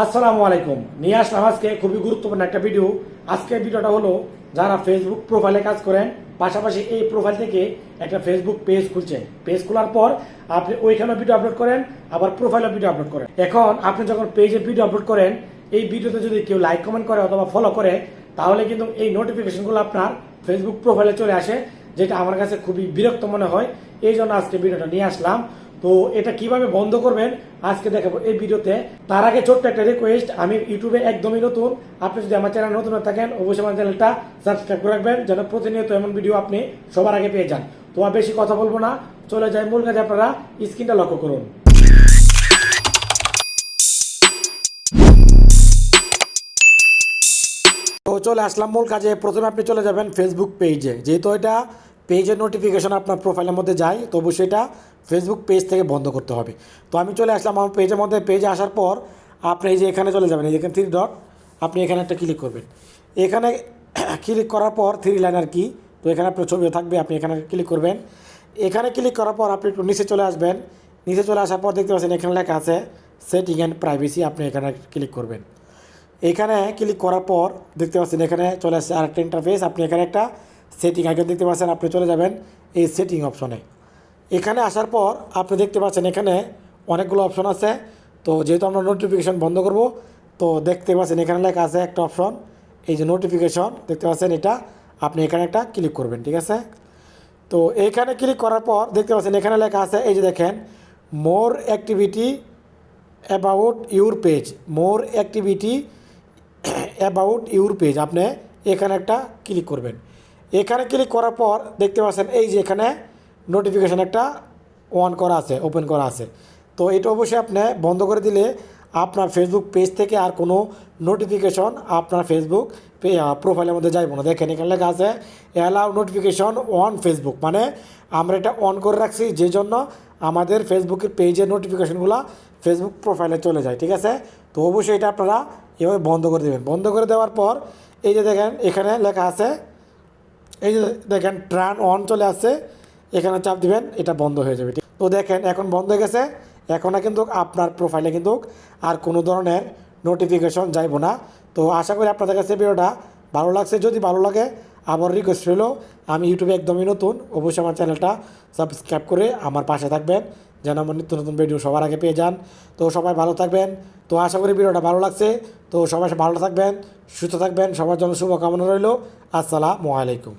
আসসালামু আলাইকুম। নিয়ে আসলাম আজকে খুবই গুরুত্বপূর্ণ একটা ভিডিও আজকের ভিডিওটা হলো, যারা ফেসবুক প্রোফাইলে কাজ করেন, পাশাপাশি এই প্রোফাইল থেকে একটা ফেসবুক পেজ খুলছেন। পেজ খোলার পর আপনি ওইখানে ভিডিও আপলোড করেন, আবার প্রোফাইলে ভিডিও আপলোড করেন। এখন আপনি যখন পেজে ভিডিও আপলোড করেন, এই ভিডিওতে যদি কেউ লাইক কমেন্ট করে অথবা ফলো করে, তাহলে কিন্তু এই নোটিফিকেশনগুলো আপনার ফেসবুক প্রোফাইলে চলে আসে, যেটা আমার কাছে খুবই বিরক্ত মনে হয়। এই জন্য আজকে ভিডিওটা নিয়ে আসলাম। তো এটা কীভাবে বন্ধ করবেন, আজকে দেখাবো এই ভিডিওতে। তার আগে ছোট্ট একটা রিকোয়েস্ট আমি ইউটিউবে একদমই নতুন। আপনি যদি আমার চ্যানেল নতুন থাকেন, অবশ্যই আমার চ্যানেলটা সাবস্ক্রাইব করে রাখবেন, যেন প্রতিনিয়ত এমন ভিডিও আপনি সবার আগে পেয়ে যান। তো আর বেশি কথা বলব না, চলে যায় মূল কাজে, আপনারা স্ক্রিনটা লক্ষ্য করুন। তো চলে আসলাম মূল কাজে, প্রথমে আপনি চলে যাবেন ফেসবুক পেজে যেহেতু এটা পেজের নোটিফিকেশন আপনার প্রোফাইলের মধ্যে যায় তো অবশ্যই এটা ফেসবুক পেজ থেকে বন্ধ করতে হবে। তো আমি চলে আসলাম, আমার পেজের মধ্যে পেজে আসার পর আপনি এই যে এখানে চলে যাবেন, এই যেখানে থ্রি ডট আপনি এখানে একটা ক্লিক করবেন। এখানে ক্লিক করার পর থ্রি লাইনার কি, তো এখানে আপনার ছবি থাকবে, আপনি এখানে ক্লিক করবেন। এখানে ক্লিক করার পর আপনি একটু নিচে চলে আসবেন। নিচে চলে আসার পর দেখতে পাচ্ছেন এখানে লেখা আছে সেটিং অ্যান্ড প্রাইভেসি আপনি এখানে ক্লিক করবেন। এখানে ক্লিক করার পর দেখতে পাচ্ছেন এখানে চলে আসছে আরেকটা ইন্টারফেস আপনি এখানে একটা সেটিং আইকন দেখতে পাচ্ছেন, আপনি চলে যাবেন এই সেটিং অপশনে এখানে আসার পর আপনি দেখতে পাচ্ছেন এখানে অনেকগুলো অপশন আছে। তো যেহেতু আমরা নোটিফিকেশন বন্ধ করব, তো দেখতে পাচ্ছেন এখানে লেখা আছে একটা অপশন এই যে নোটিফিকেশন দেখতে পাচ্ছেন এটা। আপনি এখানে একটা ক্লিক করবেন, ঠিক আছে? তো এইখানে ক্লিক করার পর দেখতে পাচ্ছেন এখানে লেখা আছে, এই যে দেখেন more activity about your page more activity about your page আপনি এখানে একটা ক্লিক করবেন। এখানে ক্লিক করার পর দেখতে পাচ্ছেন, এই যে এখানে নোটিফিকেশান একটা অন করা আছে ওপেন করা আছে। তো এটা অবশ্যই আপনি বন্ধ করে দিলে আপনার ফেসবুক পেজ থেকে আর কোনো নোটিফিকেশন আপনার ফেসবুক প্রোফাইলের মধ্যে যাইব না। দেখেন এখানে লেখা আছে অ্যালাউ নোটিফিকেশন অন ফেসবুক মানে আমরা এটা অন করে রাখছি, যে জন্য আমাদের ফেসবুকের পেজের নোটিফিকেশনগুলো ফেসবুক প্রোফাইলে চলে যায়, ঠিক আছে? তো অবশ্যই এটা আপনারা এভাবে বন্ধ করে দেবেন। বন্ধ করে দেওয়ার পর এই যে দেখেন, এখানে লেখা আছে এই যে দেখেন, ট্রান অন চলে আসছে। এখানে চাপ দিবেন, এটা বন্ধ হয়ে যাবে, ঠিক? তো দেখেন, এখন বন্ধ হয়ে গেছে। এখন কিন্তু আপনার প্রোফাইলে কিন্তু আর কোনো ধরনের নোটিফিকেশন যাইব না। তো আশা করি আপনাদের কাছে ভিডিওটা ভালো লাগছে। যদি ভালো লাগে আমার রিকোয়েস্ট রইল, আমি ইউটিউবে একদমই নতুন, অবশ্যই আমার চ্যানেলটা সাবস্ক্রাইব করে আমার পাশে থাকবেন, যেন আমার নিত্য নতুন ভিডিও সবার আগে পেয়ে যান। তো সবাই ভালো থাকবেন। তো আশা করি ভিডিওটা ভালো লাগছে। তো সবাই ভালো থাকবেন, সুস্থ থাকবেন, সবার জন্য শুভকামনা রইল। আসসালামু আলাইকুম।